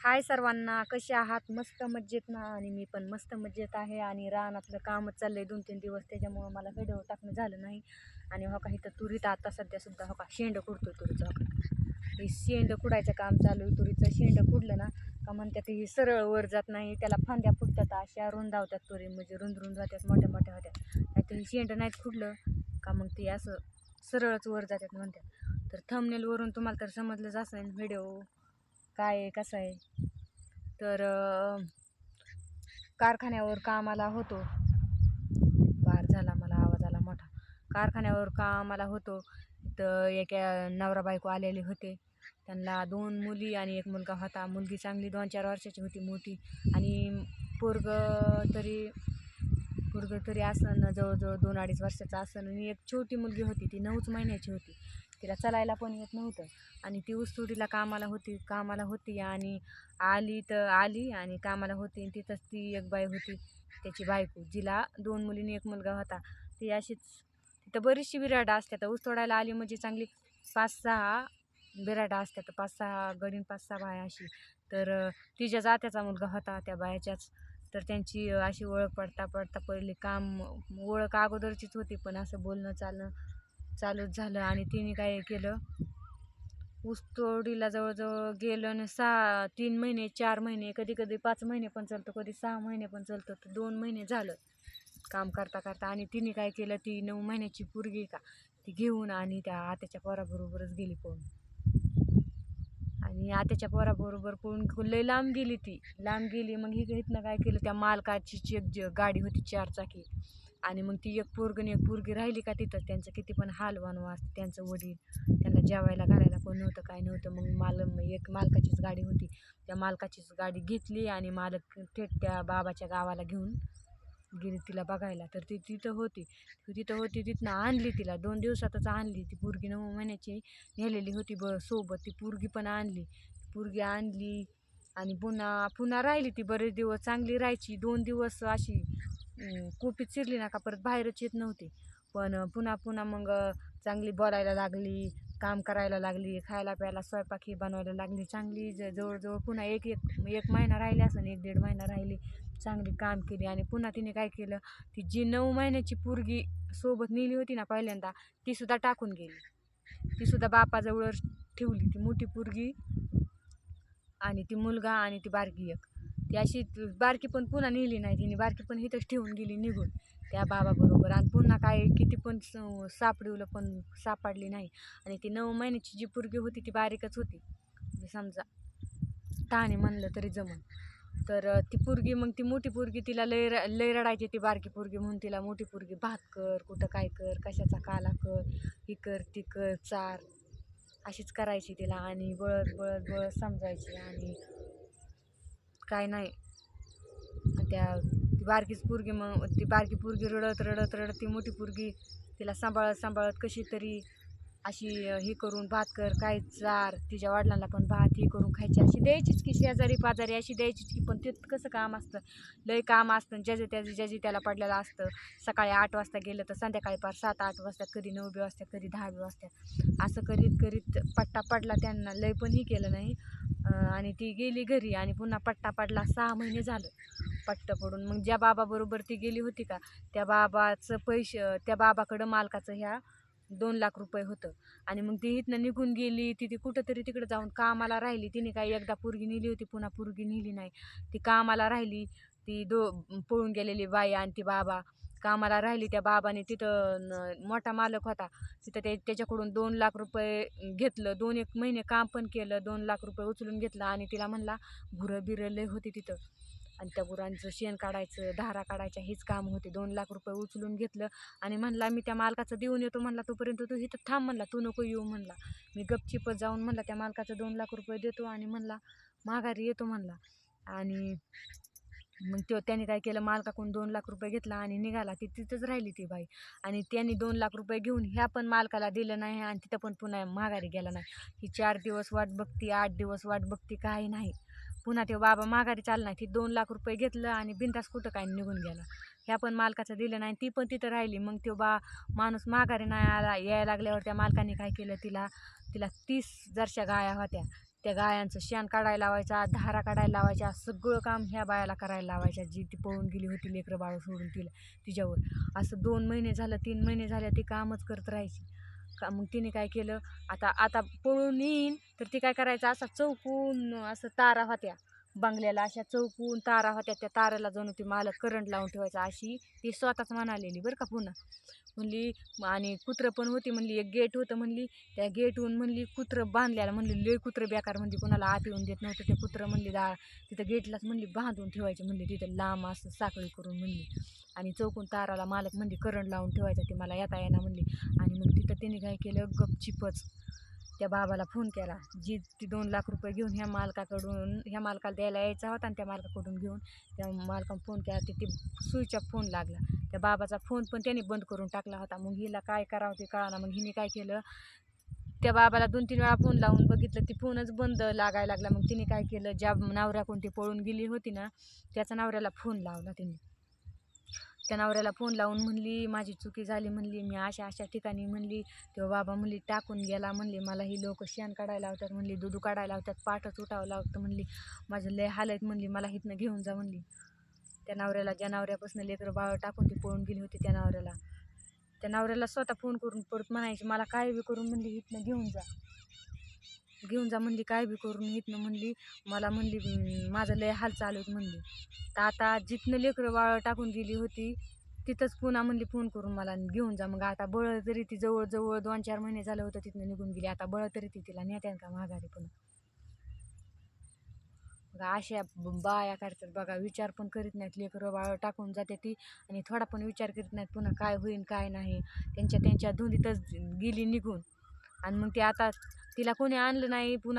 हाय सर्वांना कसे आहात? मस्त मज्जेत ना? आणि मी पण मस्त मज्जेत आहे आणि रानातलं कामच चाललंय दोन तीन दिवस त्याच्यामुळं मला व्हिडिओ टाकणं झालं नाही. आणि हो का इथं तुरीत आता सध्या सुद्धा हो का शेंड कुडतोय तुरीचं हो हे शेंड कुडायचं काम चालू आहे. तुरीचं शेंड कुडलं ना का म्हणतात हे सरळ वर जात नाही. त्याला फांद्या फुटतात अशा रुंदावतात तुरी म्हणजे रुंद रुंद होत्यात मोठ्या मोठ्या होत्या नाही तर शेंड नाहीत खुडलं का मग ते असं सरळच वर जातात म्हणतात. तर थंबनेलवरून तुम्हाला तर समजलंच असेल व्हिडिओ काय आहे कसं आहे? तर कारखान्यावर कामाला होतो. बार झाला मला आवाज आला मोठा. कारखान्यावर कामाला होतो. तर एका नवरा बायको आलेले होते. त्यांना दोन मुली आणि एक मुलगा होता. मुलगी चांगली दोन चार वर्षाची होती मोठी. आणि पोरग तरी पोरग तरी असं जवळजवळ दोन अडीच वर्षाचं असं आणि एक छोटी मुलगी होती. ती नऊच महिन्याची होती. तिला चालायला पण येत नव्हतं. आणि ती ऊसतोडीला कामाला होती कामाला होती आणि आली तर आली आणि कामाला होती आणि तिथंच ती एक बाई होती त्याची बायको. जिला दोन मुलींनी एक मुलगा होता. ती अशीच तिथं बरीचशी बिराडा असतात ऊस तोडायला आली म्हणजे चांगली पाच सहा बिराडा असतात पाच सहा गडीन पाच सहा बाया अशी. तर तिच्या जात्याचा मुलगा होता त्या बायाच्याच. तर त्यांची अशी ओळख पडता पडता पहिले काम ओळख अगोदरचीच होती पण असं बोलणं चालणं चालूच झालं आणि तिने काय केलं? ऊसतोडीला जवळजवळ गेलं आणि सहा तीन महिने चार महिने कधी कधी पाच महिने पण चालतं कधी सहा महिने पण चालतं तर दोन महिने झालं काम करता करता. आणि तिने काय केलं? ती नऊ महिन्याची पोरगी का? ती घेऊन आणि त्या आत्याच्या पोराबरोबरच गेली पळून. आणि आत्याच्या पोराबरोबर पळून लय लांब गेली ती. लांब गेली मग ही इथनं काय केलं? त्या मालकाची चेक एक गाडी होती चार चाकी आणि मग ती एक पोरगणी एक पोरगी राहिली का तिथं त्यांचं किती पण हाल वानवा असतं त्यांचं वडील त्यांना जेवायला घालायला कोण नव्हतं काय नव्हतं. मग माल एक मालकाचीच गाडी होती. त्या मालकाचीच गाडी घेतली आणि मालक थेट त्या बाबाच्या गावाला घेऊन गेली तिला बघायला. तर ती तिथं होती. तिथं होती तिथनं आणली तिला. दोन दिवसातच आणली. ती पोरगी नऊ महिन्याची नेलेली होती ब सोबत. ती पोरगी पण आणली. पोरगी आणली आणि पुन्हा पुन्हा राहिली ती. बरेच दिवस चांगली राहायची. दोन दिवस अशी कोपी कुपीत ना का परत बाहेरच येत नव्हती. पण पुन्हा पुन्हा मग चांगली बोलायला लागली काम करायला लागली खायला प्यायला स्वयंपाक ही बनवायला लागली चांगली ज- जवळजवळ पुन्हा एक एक एक महिना राहिली असं एक दीड महिना राहिली चांगली काम केली आणि पुन्हा तिने काय केलं ती जी नऊ महिन्याची पोरगी सोबत नेली होती ना पहिल्यांदा तीसुद्धा टाकून गेली. तीसुद्धा बापाजवळ ठेवली ती मोठी पोरगी आणि ती मुलगा आणि ती बारगी एक. ती अशी बारकी पण पुन्हा नेली नाही तिने बारकी पण इथंच ठेवून गेली निघून त्या बाबाबरोबर आणि पुन्हा काय किती पण स- सापडवलं पण सापडली नाही. आणि ती नऊ महिन्याची जी पुरगी होती ती बारीकच होती. म्हणजे समजा तहाने म्हणलं तरी जमन. तर ती पुरगी मग ती मोठी पुरगी तिला लय र- लय रडायची ती बारकी पुरगी म्हणून तिला मोठी पुरगी भात कर कुठं काय कर कशाचा काला कर ही कर ती कर चार अशीच करायची तिला आणि बळत बळत बळत समजायची आणि काय नाही. त्या ती बारकीच पोरगी मग ती बारकी पोरगी रडत रडत रडत ती मोठी पोरगी तिला सांभाळत सांभाळत कशी तरी अशी हे करून भात कर काय चार तिच्या वडिलांना पण भात हे करून खायची अशी द्यायचीच की शेजारी पाजारी अशी द्यायचीच की पण ते कसं काम असतं? लय काम असतं ज्याचे त्याचे ज्याचे त्याला पडलेलं असतं. सकाळी आठ वाजता गेलं तर संध्याकाळी पार सात आठ वाजता कधी नऊ बी वाजता कधी दहा बी वाजता. असं करीत करीत पट्टा पडला त्यांना. लय पण ही केलं नाही. आणि ती गेली घरी आणि पुन्हा पट्टा पडला सहा महिने झालं. पट्ट पडून. मग ज्या बाबाबरोबर ती गेली होती का त्या बाबाचं पैसे त्या बाबाकडं मालकाचं ह्या दोन लाख रुपये होतं. आणि मग ती इथनं निघून गेली. ती ती कुठंतरी तिकडे जाऊन कामाला राहिली. तिने काय एकदा पोरगी नेली होती पुन्हा पोरगी नेली नाही. ती कामाला राहिली. ती दो पळून गेलेली बाई आणि ती बाबा कामाला राहिली त्या बाबाने तिथं न- मोठा मालक होता. तिथं ते त्याच्याकडून दोन लाख रुपये घेतलं. दोन एक महिने काम पण केलं. दोन लाख रुपये उचलून घेतलं आणि तिला म्हणला गुरं बिरं लय होती तिथं. आणि त्या गुरांचं शेण काढायचं धारा काढायच्या हेच काम होते. दोन लाख रुपये उचलून घेतलं आणि म्हणला मी त्या मालकाचं देऊन येतो. म्हणला तोपर्यंत तू इथं थांब. म्हणला तू नको येऊ. म्हणला मी गपचिपच जाऊन म्हणला त्या मालकाचं दोन लाख रुपये देतो. आणि म्हणला माघारी येतो. म्हणला. आणि मग तो त्याने काय केलं मालकाकडून दोन लाख रुपये घेतला आणि निघाला. ती तिथंच राहिली ती बाई. आणि त्यांनी दोन लाख रुपये घेऊन ह्या पण मालकाला दिलं नाही आणि तिथं पण पुन्हा माघारी गेला नाही. ही चार दिवस वाट बघती आठ दिवस वाट बघती काही नाही. पुन्हा ते बाबा माघारी चालला नाही. ती दोन लाख रुपये घेतलं आणि बिंदास कुठं काय निघून गेला. ह्या पण मालकाचं दिलं नाही ती पण तिथं राहिली. मग तो बा माणूस माघारी नाही आला यायला लागल्यावर त्या मालकाने काय केलं तिला तिला तीस जरशा गाया होत्या. त्या गायांचं शेण काढायला लावायचा धारा काढायला लावायच्या सगळं काम ह्या बायाला करायला लावायच्या जी ती पळून गेली होती लेकरं बाळ सोडून तिला तिच्यावर. असं दोन महिने झालं तीन महिने झाल्या ती कामच करत राहायची. का मग तिने काय केलं? आता आता पळून येईन तर ती काय करायचं? असा चौकून असं तारा होत्या. बंगल्याला अशा चौकून तारा होत्या त्या ताराला जाऊन ती मालक करंट लावून ठेवायचा. अशी ती स्वतःच म्हणालेली बरं का पुन्हा. म्हणली आणि कुत्रं पण होती म्हणली एक गेट होतं म्हणली. त्या गेटहून म्हणली कुत्रं बांधल्याला म्हणली लय कुत्रं बेकार म्हणली कोणाला आत येऊन देत नव्हतं. ते कुत्रं म्हणली दा तिथं गेटलाच म्हणली बांधून ठेवायचे म्हणली तिथं लांब असं साखळी करून म्हणली. आणि चौकून ताराला मालक म्हणली करंट लावून ठेवायचा ते मला येता येणार म्हणली. आणि मग तिथं तिने काय केलं गपचिपच त्या बाबाला फोन केला. जी ती दोन लाख रुपये घेऊन ह्या मालकाकडून ह्या मालकाला द्यायला यायचा होता आणि त्या मालकाकडून घेऊन त्या मालकानं फोन केला. ते स्विच ऑफ फोन लागला. त्या बाबाचा फोन पण त्याने बंद करून टाकला होता. मग हिला काय करावं ते कळाना. मग हिने काय केलं? त्या बाबाला दोन तीन वेळा फोन लावून बघितलं. ती फोनच बंद लागायला लागला. मग तिने काय केलं? ज्या नवऱ्याकडून ती पळून गेली होती ना त्याचा नवऱ्याला फोन लावला तिने. त्या नवऱ्याला फोन लावून म्हणली माझी चुकी झाली म्हणली मी अशा अशा ठिकाणी म्हणली तेव्हा बाबा म्हणली टाकून गेला म्हणली मला ही लोक शेण काढायला लावतात म्हणली दूध काढायला लावतात पाठच उठावं लागतं म्हणली माझं लय हालत म्हणली मला इथनं घेऊन जा म्हणली. त्या नवऱ्याला ज्या नवऱ्यापासून लेकरं बाळ टाकून ती पळून गेली होती त्या नवऱ्याला. त्या नवऱ्याला स्वतः फोन करून परत म्हणायची मला काय बी करून म्हणली इथनं घेऊन जा. घेऊन जा म्हणली काय बी करून इथनं म्हणली. मला म्हणली माझं लय हाल चालू आहेत म्हणली. तर आता जिथनं लेकरं वाळ टाकून गेली होती तिथंच पुन्हा म्हणली फोन करून मला घेऊन जा. मग आता बळ तरी ती जवळ जवळ दोन चार महिने झालं होतं तिथनं निघून गेली. आता बळ तरी ती तिला नेत्यान का माघारी पुन्हा मग अशा बाया करतात बघा विचार पण करीत नाहीत. लेकरं बाळ टाकून जाते ती आणि थोडा पण विचार करीत नाहीत पुन्हा काय होईन काय नाही. त्यांच्या त्यांच्या धुंदीतच गेली निघून. आणि मग ते आता तिला कोणी आणलं नाही पुन्हा